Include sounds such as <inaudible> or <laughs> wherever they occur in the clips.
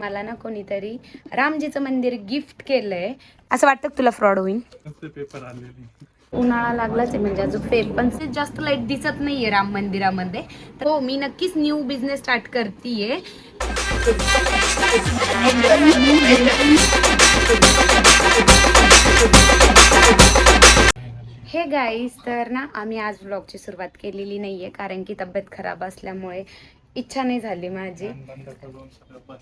मला ना कोणीतरी रामजीचं मंदिर गिफ्ट केलंय. असं वाटतं तुला फ्रॉड होईल? पेपर आलेले. उन्हाळा लागलाच आहे म्हणजे अजून फेर पण ते जास्त लाइट दिसत नाहीये राम मंदिरामध्ये. तर हो मी नक्कीच न्यू बिझनेस स्टार्ट करतीये. हे गाईज तर ना आम्ही आज ब्लॉगची सुरुवात केलेली नाहीये कारण की तब्येत खराब असल्यामुळे इच्छा नाही झाली माझी.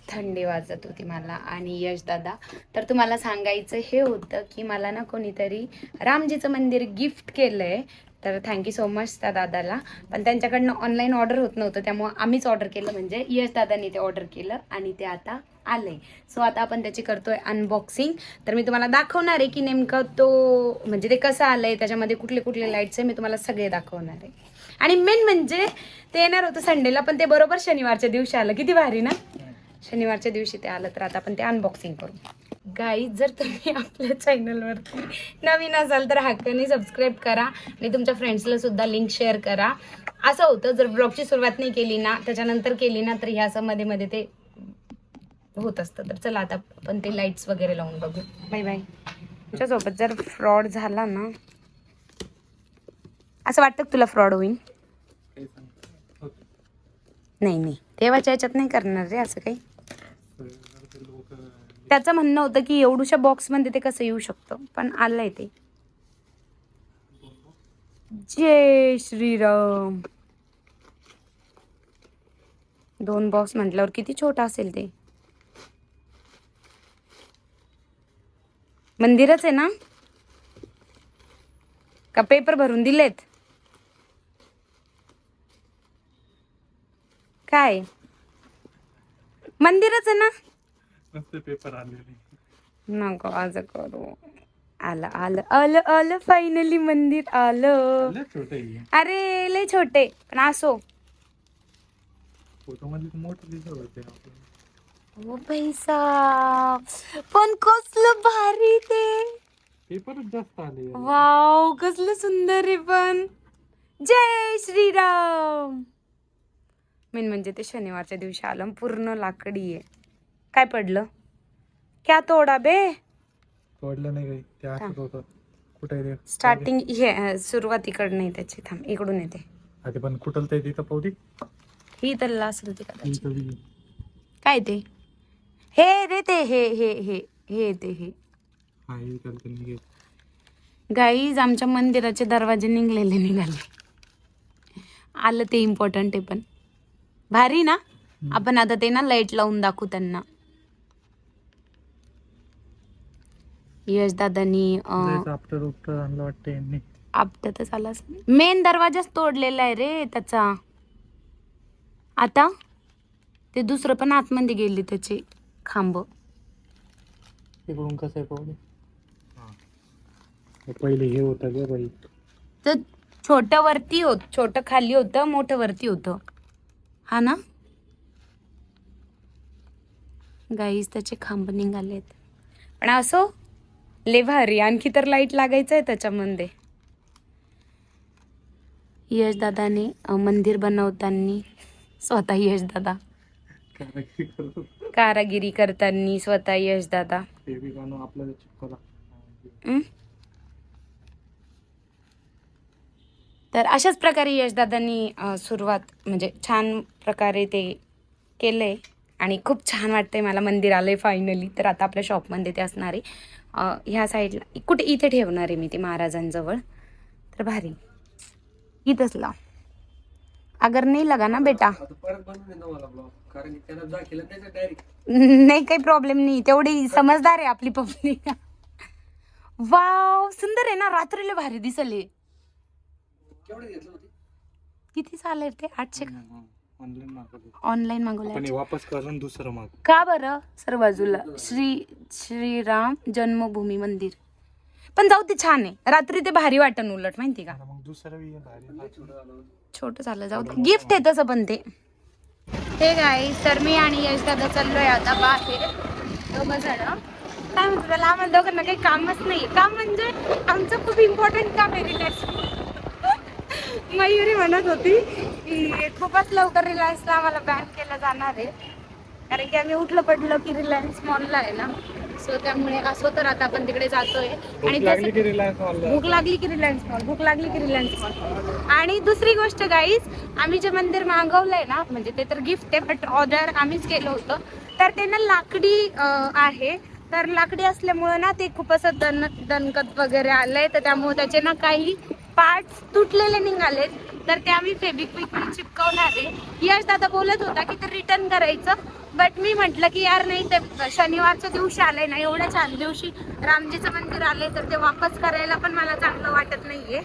थंडी वाजत होती मला आणि यश दादा. तर तुम्हाला सांगायचं हे होतं की मला ना कोणीतरी रामजीचं मंदिर गिफ्ट केलंय. तर थँक्यू सो मच त्या दादाला. पण त्यांच्याकडनं ऑनलाईन ऑर्डर होत नव्हतं त्यामुळे आम्हीच ऑर्डर केलं. म्हणजे यश दादानी ते ऑर्डर केलं आणि ते आता आलंय. सो आता आपण त्याची करतोय अनबॉक्सिंग तर मी तुम्हाला दाखवणार आहे की नेमकं तो म्हणजे ते कसं आलंय त्याच्यामध्ये कुठले कुठले लाईट्स आहे मी तुम्हाला सगळे दाखवणार आहे. आणि मेन म्हणजे ते येणार होतं संडेला पण ते बरोबर शनिवारच्या दिवशी आलं. किती भारी ना? शनिवारच्या दिवशी ते आलं तर आता आपण ते अनबॉक्सिंग करू. गाईज जर तुम्ही आपल्या चॅनलवरती नवीन असाल तर हक्काने सबस्क्राईब करा आणि तुमच्या फ्रेंड्सला सुद्धा लिंक शेअर करा. असं होतं जर ब्लॉगची सुरुवात नाही केली ना त्याच्यानंतर केली ना तर ह्या असं मध्ये मध्ये ते होत असतं. तर चला आता आपण ते लाईट्स वगैरे लावून बघू. बाय बाय तुमच्यासोबत जर फ्रॉड झाला ना असं वाटतं तुला फ्रॉड होईल? नाही नाही. देवाच्या ह्याच्यात नाही करणार रे असं काही. त्याचं म्हणणं होतं की एवढूशा बॉक्समध्ये ते कसं येऊ शकतं पण आलंय ते. जय श्रीराम. दोन बॉक्स म्हटल्यावर किती छोटा असेल ते. मंदिरच आहे ना? का पेपर भरून दिलेत? काय? मंदिरच आहे ना? पेपर आलेले. नको आज करू. आलं आलं आलं आलं फायनली मंदिर आलं. लय छोटे आहे. अरे लय छोटे पण असो. फोटो मध्ये तर मोठे दिसत होते. आपल्याला. ओ पैसा पण कसलं भारी ते. पेपरच जास्त आले. वाव कसलं सुंदर आहे पण. जय श्रीराम. मेन म्हणजे ते शनिवारच्या दिवशी आलं पूर्ण लाकडी आहे. काय पडलं? क्या तोडा बे? पडलं नाही कुठे स्टार्टिंग हे सुरुवात इकडं नाही त्याची. थांब इकडून येते. आधी पण कुठल ते तिथं पावती? ही तर असेल ती. काय ते? हे रे ते हे हे हे हे ते हे. गाईज आमच्या मंदिराचे दरवाजे निघलेले निघाले. आलं ते इम्पॉर्टंट आहे पण. भारी ना? आपण आता ते ना लाइट लावून दाखवू त्यांना. यश दादानी आफ्टर उपटर आणलं वाटतं यांनी. आपटतच आला मेन दरवाजाच तोडलेला आहे रे त्याचा. आता? ते दुसरं पण आतमध्ये गेली त्याची खांब. इकडून कसं आहे पहिले हे होतं ग बाई. तर छोटं वरती होत छोटं खाली होतं मोठं वरती होतं. हा ना? गाईज त्याचे खांब निघालेत. पण असो ले भारी. आणखी तर लाइट लागायचं आहे त्याच्यामध्ये. यश दादाने मंदिर बनवताना स्वतः यश दादा. कारागिरी करताना. स्वतः यश दादा ते बी गाणं आपल्याला चिपकवला हं? तर अशाच प्रकारे यशदादांनी सुरुवात म्हणजे छान प्रकारे ते केलंय आणि खूप छान वाटतंय मला मंदिर आलंय फायनली तर आता आपल्या शॉपमध्ये ते असणार. आहे ह्या साईडला कुठे इथे ठेवणार आहे मी ते महाराजांजवळ? तर भारी. इथंच लाव. अगर नाही लगा ना बेटा. केलं नाही काही प्रॉब्लेम नाही. तेवढी समजदार आहे आपली पब्लिक वाव <laughs> सुंदर आहे ना? रात्रीला भारी दिसले. केवढे घेतलं होते? किती चालेल ते? आठशे ऑनलाईन मागवलं ऑनलाईन आपण हे मागवले वापस करून दुसरं माग का बरं? सर बाजूला. श्री श्रीराम जन्मभूमी मंदिर. पण जाऊ ते छान आहे. रात्री ते भारी वाटन उलट माहिती का? मग दुसरं बी भारी छोटं झालं. जाऊ दे. गिफ्ट आहे तसं पण ते. हे गाई तर मी आणि यश दादा चाललोय आता बाहेर. दोघं जण काय म्हणतो त्याला आम्हाला दोघांना काही कामच नाही काम म्हणजे आमचं खूप इम्पॉर्टंट काम आहे रिलॅक्स मयुरी म्हणत होती की खूपच लवकर रिलायन्सला आम्हाला बॅन केलं जाणार आहे. कारण की आम्ही उठलं पडलं की रिलायन्स मॉलला आहे ना. सो त्यामुळे असं तर आता आपण तिकडे जातोय. आणि जसं- भूक लागली की रिलायन्स मॉल भूक लागली की रिलायन्स मॉल आणि दुसरी गोष्ट गाईज आम्ही जे मंदिर मागवलंय ना म्हणजे ते तर गिफ्ट आहे बट ऑर्डर आम्हीच केलं होतं. तर ते ना लाकडी अं, आहे. तर लाकडी असल्यामुळं ना ते खूप असं दन दणकत वगैरे आलंय. तर त्यामुळे त्याचे ना काही पार्ट्स तुटलेले निघालेत तर ते आम्ही फेबिक्विकने चिपकवणार आहे. यश दादा बोलत होता की ते रिटर्न करायचं बट मी म्हटलं की यार नाही ते शनिवारच्या दिवशी आले ना एवढ्या छान दिवशी रामजीचं मंदिर आले तर ते वापस करायला पण मला चांगलं वाटत नाहीये.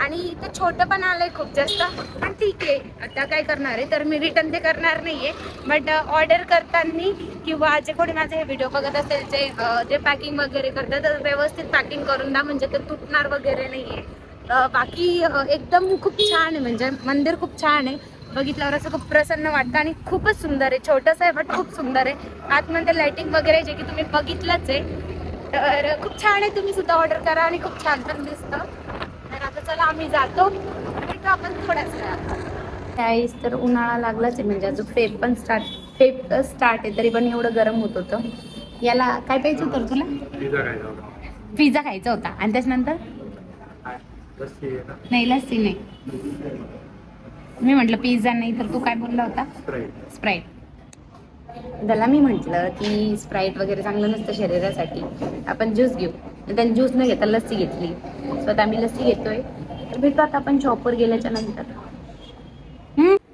आणि ते छोटं पण आलंय खूप जास्त. पण ठीक आहे आता काय करणार आहे? तर मी रिटर्न ते करणार नाहीये. बट ऑर्डर करताना किंवा जे कोणी माझे हे व्हिडिओ बघत असेल जे जे पॅकिंग वगैरे करतात तर व्यवस्थित पॅकिंग करून द्या म्हणजे ते तुटणार वगैरे नाहीये. बाकी एकदम खूप छान आहे. म्हणजे मंदिर खूप छान आहे. बघितल्यावर असं खूप प्रसन्न वाटतं आणि खूपच सुंदर आहे. छोटंसं आहे बट खूप सुंदर आहे. आतमध्ये लाइटिंग वगैरे जे की तुम्ही बघितलंच आहे. तर खूप छान आहे. तुम्ही सुद्धा ऑर्डर करा आणि खूप छान पण दिसतं. तर आता चला आम्ही जातो. भेटू आपण थोड्याच वेळात. त्यावेळेस तर उन्हाळा लागलाच आहे. म्हणजे अजून फेप पण स्टार्ट फेप स्टार्ट आहे. तरी पण एवढं गरम होत होतं. याला काय प्यायचं होतं तुला? पिझ्झा खायचा होता. आणि त्याच्यानंतर? नाही लस्सी नाही. मी म्हटलं पिझ्झा नाही तर तू काय बोलला होता? स्प्राईट त्याला मी म्हटलं की स्प्राईट वगैरे चांगलं नसतं शरीरासाठी. आपण ज्यूस घेऊ. त्यांनी ज्यूस न घेता लस्सी घेतली. सो आता आम्ही लस्सी घेतोय. तर भेटू आता आपण शॉपवर गेल्याच्यानंतर.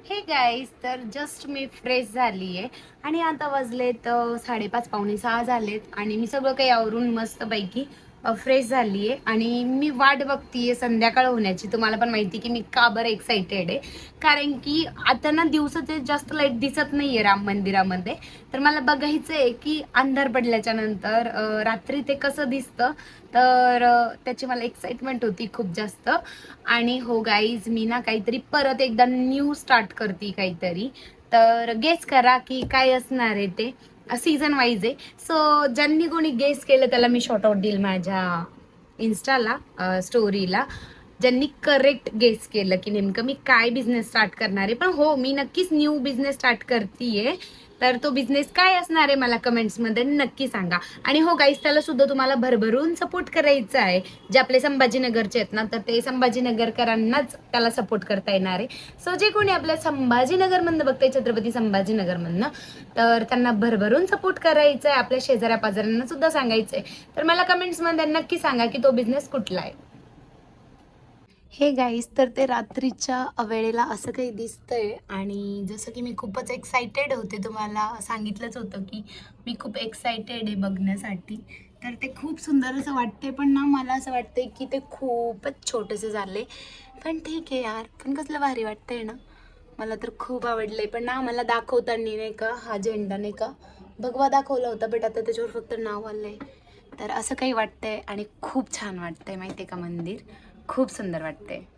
हे गाईज तर जस्ट मी फ्रेश झाली आहे आणि आता वाजलेत साडेपाच पावणे सहा झालेत. आणि मी सगळं काही आवरून मस्तपैकी फ्रेश झाली आहे आणि मी वाट बघतीये संध्याकाळ होण्याची. तुम्हाला पण माहिती की मी का बरं एक्साइटेड आहे. कारण की आता ना दिवसाचे जास्त लाइट दिसत नाहीये राम मंदिरामध्ये. तर मला बघायचं आहे की अंधार पडल्याच्या नंतर रात्री ते कसं दिसतं? तर त्याची मला एक्साइटमेंट होती खूप जास्त. आणि हो गाईज मी ना काहीतरी परत एकदा न्यू स्टार्ट करते काहीतरी. तर गेस करा की काय असणार आहे ते. सीझन वाईज आहे. सो ज्यांनी कोणी गेस केलं त्याला मी शॉर्ट आउट देईल माझ्या इन्स्टाला स्टोरीला ज्यांनी करेक्ट गेस केलं की नेमकं मी काय बिझनेस स्टार्ट करणार आहे. पण हो मी नक्कीच न्यू बिझनेस स्टार्ट करतीये. तर तो बिझनेस काय असणार आहे मला कमेंट्समध्ये नक्की सांगा. आणि हो गाईस त्याला सुद्धा तुम्हाला भरभरून सपोर्ट करायचा आहे. जे आपले संभाजीनगरचे आहेत ना तर ते संभाजीनगरकरांनाच त्याला सपोर्ट करता येणार आहे. सो जे कोणी आपल्या संभाजीनगरमधनं बघते छत्रपती संभाजीनगरमधनं तर त्यांना भरभरून सपोर्ट करायचा आहे आपल्या शेजाऱ्या पाजाऱ्यांना सुद्धा सांगायचं आहे तर मला कमेंट्समध्ये नक्की सांगा की तो बिझनेस कुठला आहे. हे गाईस तर ते रात्रीच्या वेळेला असं काही दिसतंय. आणि जसं की मी खूपच एक्सायटेड होते. तुम्हाला सांगितलंच होतं की मी खूप एक्सायटेड आहे बघण्यासाठी. तर ते खूप सुंदर असं वाटते पण ना मला असं वाटतंय की ते खूपच छोटंसं झाले पण ठीक आहे यार पण कसलं भारी वाटतंय ना. मला तर खूप आवडलंय. पण ना मला दाखवताना नाही का हा झेंडा नाही का भगवा दाखवला होता बट आता त्याच्यावर फक्त नाव आलं आहे तर असं काही वाटतंय आणि खूप छान वाटतंय माहिती आहे का मंदिर? खूप सुंदर वाटते.